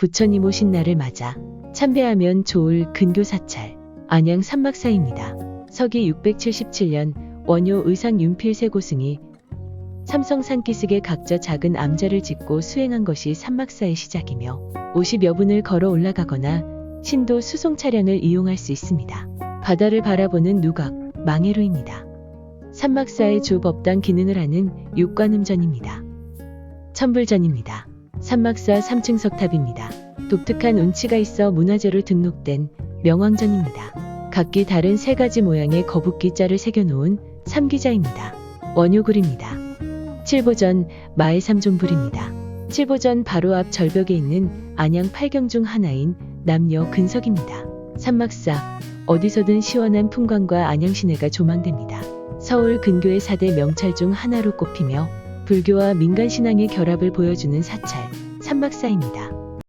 부처님 오신 날을 맞아 참배하면 좋을 근교 사찰 안양 삼막사입니다. 서기 677년 원효 의상 윤필 세 고승이 삼성 산기슭에 각자 작은 암자를 짓고 수행한 것이 삼막사의 시작이며 50여 분을 걸어 올라가거나 신도 수송 차량을 이용할 수 있습니다. 바다를 바라보는 누각, 망해루입니다. 삼막사의 주 법당 기능을 하는 육관음전입니다. 천불전입니다. 삼막사 3층 석탑입니다. 독특한 운치가 있어 문화재로 등록된 명왕전입니다. 각기 다른 세 가지 모양의 거북기 자를 새겨놓은 삼기자입니다. 원효굴입니다. 칠보전 마의 삼존불입니다. 칠보전 바로 앞 절벽에 있는 안양 팔경 중 하나인 남녀 근석입니다. 삼막사 어디서든 시원한 풍광과 안양 시내가 조망됩니다. 서울 근교의 4대 명찰 중 하나로 꼽히며 불교와 민간 신앙의 결합을 보여주는 사찰 삼막사입니다.